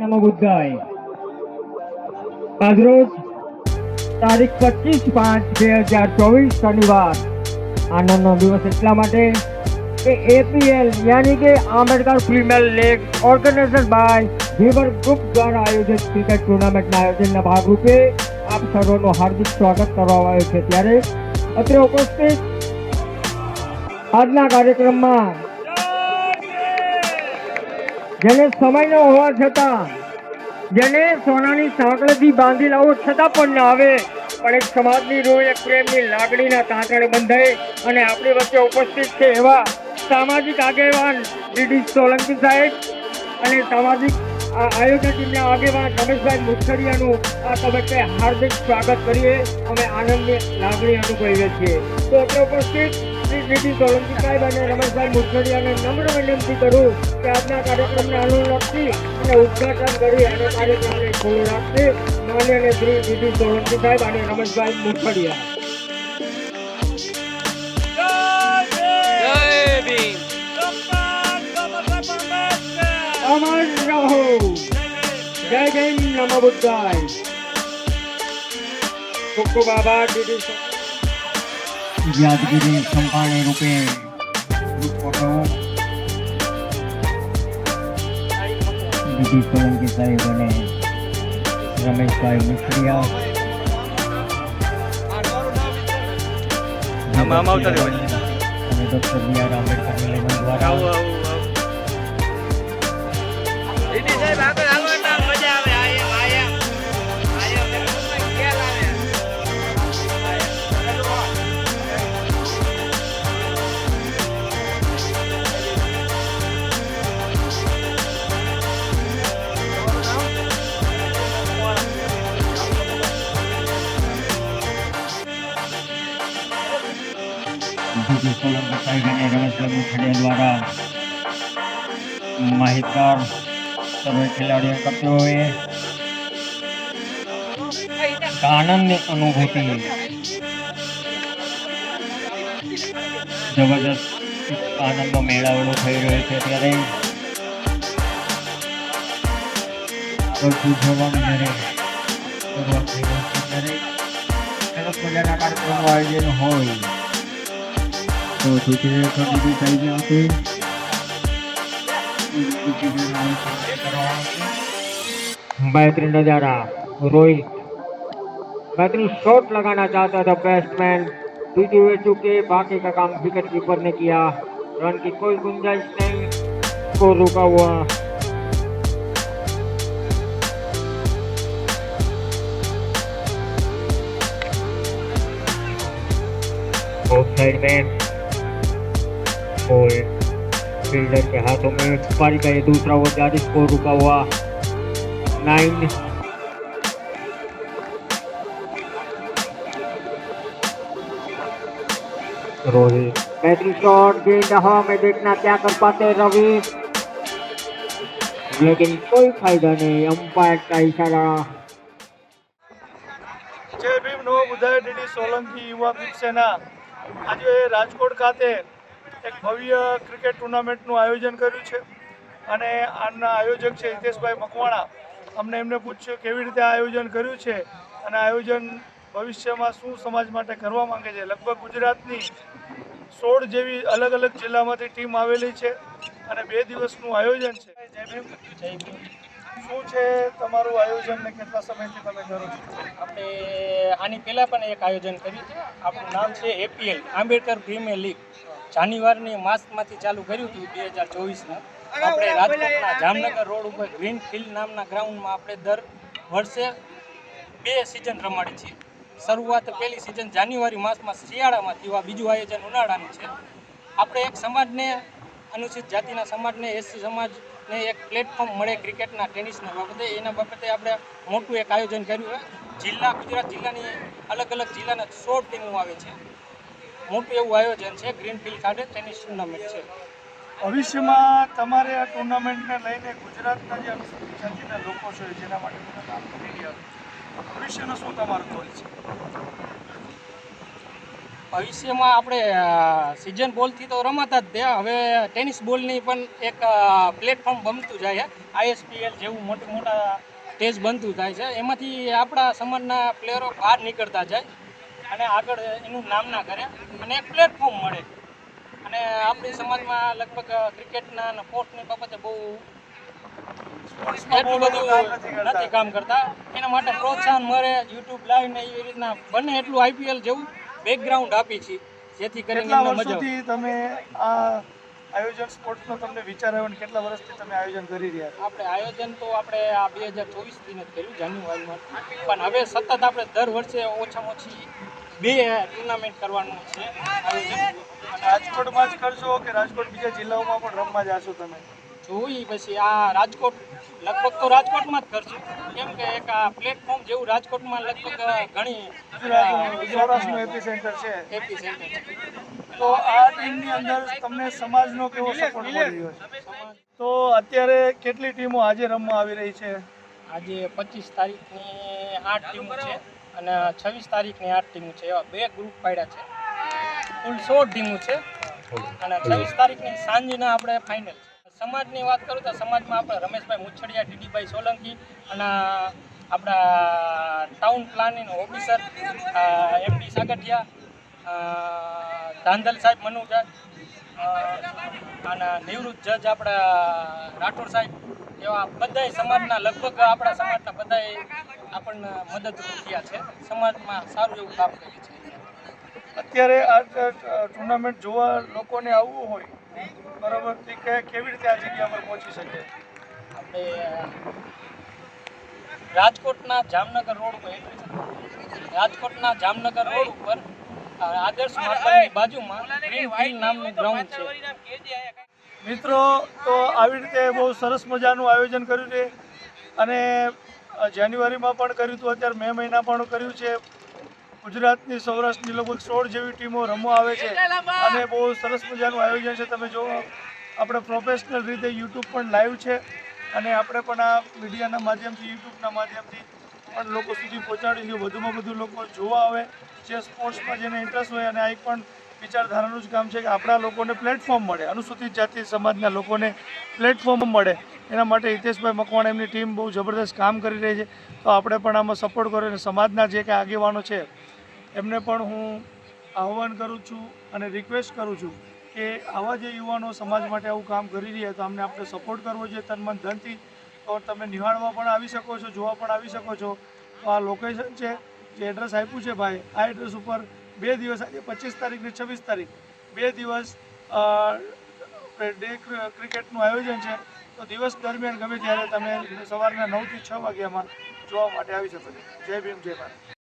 Namo Ambedkar female league organisation by weaver group દ્વારા આયોજિત આયોજનના ભાગરૂપે આપ સર્વનું હાર્દિક સ્વાગત કરવામાં આવ્યું છે. ત્યારે અત્રે ઉપસ્થિત આજના કાર્યક્રમમાં જેને સમય ન હોવા છતાં, જેને સોનાની સાંકળેથી બાંધી લાવો છતાં પણ ના આવે, પણ એક સમાજની રૂહ એક પ્રેમની લાગણીના તાંતણે બંધાઈ અને આપણી વચ્ચે ઉપસ્થિત છે એવા સામાજિક આગેવાન ડીડી સોલંકી સાહેબ અને સામાજિક આયોજન ટીમના આગેવાન રમેશભાઈ મુખડિયાનું આ તબક્કે હાર્દિક સ્વાગત કરીએ. અમે આનંદની લાગણી અનુભવીએ છીએ. તો અત્યારે ઉપસ્થિત ડીડી સોલંકી સાહેબ અને રમેશભાઈ મુખડિયાને નમ્ર વિનંતી કરું કે આજના કાર્યક્રમને અનુલક્ષી અને ઉદ્ઘાટન કરી અને કાર્યક્રમને ખુલ્લો રાખશે માન્ય અને શ્રી ડીડી સોલંકી સાહેબ અને રમેશભાઈ મુખડિયા અમર રહો જય જય નમો બુદ્ધાય. આભાર ડીડી યાદગીરી સંભાળે રૂપે ડીડી સોલંકી સાહેબ અને રમેશભાઈ મુખડિયા. અને ડોક્ટર બી આર આંબેડકર નિલયન દ્વારા સોલંકી અને રમેશભાઈ મુખડિયા દ્વારા માહિતગાર સર્વે ખેલાડીઓ કરતો હોય આનંદની અનુભૂતિ જબરદસ્ત આનંદનો મેળાવડો થઈ રહ્યો છે ત્યારે. જોવાનું જ્યારે આયોજન હોય तो ठीक है थोड़ी भी चाहिए यहाँ पे बेहतरीन नज़ारा रोहित। बेहतरीन शॉट लगाना चाहता था बैट्समैन बिज़ी हुए चुके, बाकी का काम विकेट कीपर ने किया। रन की कोई गुंजाइश नहीं को रुका हुआ। ऑफ़ साइड में और फील्डर के हाथों में पारी का ये दूसरा ओवर जारी स्कोर रुका हुआ नाइन रोहित बेहतरीन शॉट गेंद हवा में देखना क्या कर पाते हैं रवि लेकिन कोई फायदा नहीं अंपायर का इशारा જય ભીમ નવો બુધાય ડીડી સોલંકી યુવા શિવસેના આજે રાજકોટ ખાતે એક ભવ્ય ક્રિકેટ ટુર્નામેન્ટનું આયોજન કર્યું છે. અને આના આયોજક છે હિતેશભાઈ મકવાણા. અમને એમને પૂછ્યું કેવી રીતે આ આયોજન કર્યું છે અને આયોજન ભવિષ્યમાં શું સમાજ માટે કરવા માંગે છે. લગભગ ગુજરાતની સોળ જેવી અલગ અલગ જિલ્લામાંથી ટીમ આવેલી છે અને બે દિવસનું આયોજન છે. શું છે તમારું આયોજન ને કેટલા સમયથી તમે કરો છો? આપણે આની પહેલાં પણ એક આયોજન કર્યું છે. આપણું નામ છે એપીએલ આંબેડકર પ્રીમિયર લીગ. જાન્યુઆરીની માસમાંથી ચાલુ કર્યું હતું બે હજાર ચોવીસમાં આપણે રાજકોટના જામનગર રોડ ઉપર ગ્રીન ફિલ્ડ નામના ગ્રાઉન્ડમાં આપણે દર વર્ષે બે સિઝન રમાડી છીએ. શરૂઆત પહેલી સિઝન જાન્યુઆરી માસમાં શિયાળામાં થયું. બીજું આયોજન ઉનાળાનું છે. આપણે એક સમાજને અનુસૂચિત જાતિના સમાજને, એસસી સમાજને એક પ્લેટફોર્મ મળે ક્રિકેટના, ટેનિસના બાબતે. એના બાબતે આપણે મોટું એક આયોજન કર્યું છે. જિલ્લા ગુજરાત જિલ્લાની અલગ અલગ જિલ્લાના સોળ ટીમો આવે છે. મોટું એવું આયોજન છે ગ્રીનફિલ્ડ ખાતે ટેનિસ ટુર્નામેન્ટ છે. ભવિષ્યમાં તમારે આ ટુર્નામેન્ટને લઈને ગુજરાતના જે અનુસૂચિત જાતિના લોકો છે જેના માટે તમે કામ કરી રહ્યા છો ભવિષ્યનો શું તમારો ગોલ છે? ભવિષ્યમાં આપણે સિઝન બોલથી તો રમાતા જ તે હવે ટેનિસ બોલની પણ એક પ્લેટફોર્મ બનતું જાય છે. આઈએસપીએલ જેવું મોટા મોટા સ્ટેજ બનતું થાય છે. એમાંથી આપણા સમાજના પ્લેયરો બહાર નીકળતા જાય. અને આગળ એનું નામ ના કરે. અને એક પ્લેટફોર્મ મળે. અને આપણી સમાજમાં લગભગ ક્રિકેટના અને સ્પોર્ટ્સની બાબતે બહુ એટલું બધું નથી કામ કરતા. એના માટે પ્રોત્સાહન મળે યુટ્યુબ લાઈવ ને એવી રીતના બને એટલું આઈપીએલ જેવું બેકગ્રાઉન્ડ આપી છે. જેથી કરીને મજા તમે આ આયોજન સ્પોર્ટ્સનો તમને વિચાર આવ્યો કેટલા વર્ષથી તમે આયોજન કરી રહ્યા આપણે આયોજન તો આપણે આ બે હજાર ચોવીસથી જ કર્યું જાન્યુઆરીમાં. પણ હવે સતત આપણે દર વર્ષે ઓછામાં ઓછી બે ટુર્નામેન્ટ કરવાનું છે. રાજકોટમાં જ કરશો કે રાજકોટ બીજા જિલ્લાઓમાં પણ રમવા જાશો તમે? જોઈ પછી આ રાજકોટ લગભગ તો રાજકોટમાં જ કરશું. કેમ કે એક આ પ્લેટફોર્મ જેવું રાજકોટમાં લગભગ ઘણી સૌરાષ્ટ્રનું એપી સેન્ટર છે. એપી સેન્ટર તો આ ટીમની અંદર તમને સમાજનો કેવો સપોર્ટ મળી રહ્યો છે? તો અત્યારે કેટલી ટીમો આજે રમવા આવી રહી છે? આજે પચીસ તારીખની આઠ ટીમો છે. અને છવ્વીસ તારીખની આઠ ટીમો છે. એવા બે ગ્રુપ પાડ્યા છે. કુલ સોળ ટીમો છે. અને છવ્વીસ તારીખની સાંજના આપણે ફાઇનલ છે. સમાજની વાત કરું તો સમાજમાં આપણે રમેશભાઈ મુછડિયા, ડીડીભાઈ સોલંકી અને આપણા town planning officer MD Sagathiya Dhandhal સાહેબ મનુજા અને નિવૃત્ત જજ આપણા રાઠોડ સાહેબ. એવા બધાય સમાજના લગભગ આપણા સમાજના બધાય આપણને મદદરૂપ થયા છે. સમાજમાં સારું એવું કામ કર્યું છે. અત્યારે આ ટુર્નામેન્ટ જોવા લોકોને આવવું હોય બરાબર તે કે- કેવી રીતે આ જગ્યા પર પહોંચી શકે? આપણે રાજકોટના જામનગર રોડ ઉપર રાજકોટના જામનગર રોડ ઉપર આદર્શ બાજુમાં ગ્રીન ફિલ્ડ નામનું ગ્રાઉન્ડ છે. મિત્રો, તો આવી રીતે બહુ સરસ મજાનું આયોજન કર્યું છે અને જાન્યુઆરીમાં પણ કર્યું હતું, અત્યારે મે મહિના પણ કર્યું છે. ગુજરાતની સૌરાષ્ટ્રની લગભગ સોળ જેવી ટીમો રમવા આવે છે અને બહુ સરસ મજાનું આયોજન છે. તમે જો આપણે પ્રોફેશનલ રીતે યુટ્યુબ પણ લાઈવ છે અને આપણે પણ આ મીડિયાના માધ્યમથી, યુટ્યુબના માધ્યમથી પણ લોકો સુધી પહોંચાડીશું વધુમાં વધુ લોકો જોવા આવે, જે સ્પોર્ટ્સમાં જેને ઇન્ટરેસ્ટ હોય અને આ પણ વિચારધારાનું જ કામ છે કે આપણા લોકોને પ્લેટફોર્મ મળે. અનુસૂચિત જાતિ સમાજના લોકોને પ્લેટફોર્મ મળે. એના માટે હિતેશભાઈ મકવાણા એમની ટીમ બહુ જબરદસ્ત કામ કરી રહી છે. તો આપણે પણ આમાં સપોર્ટ કરો અને સમાજના જે કાંઈ આગેવાનો છે, એમને પણ હું આહ્વાન કરું છું અને રિક્વેસ્ટ કરું છું કે આવા જે યુવાનો સમાજ માટે આવું કામ કરી રહ્યા તો અમને આપણે સપોર્ટ કરવો જોઈએ તન મન ધનથી. તો તમે નિહાળવા પણ આવી શકો છો, જોવા પણ આવી શકો છો. તો આ લોકેશન છે, જે એડ્રેસ આપ્યું છે ભાઈ, આ એડ્રેસ ઉપર બે દિવસ આજે પચીસ તારીખ ને છવ્વીસ તારીખ. બે દિવસ ડે ક્રિકેટનું આયોજન છે. તો દિવસ દરમિયાન ગમે ત્યારે તમે સવારના નવથી છ વાગ્યામાં જોવા માટે આવી શકો છો. જય ભીમ, જય ભારત.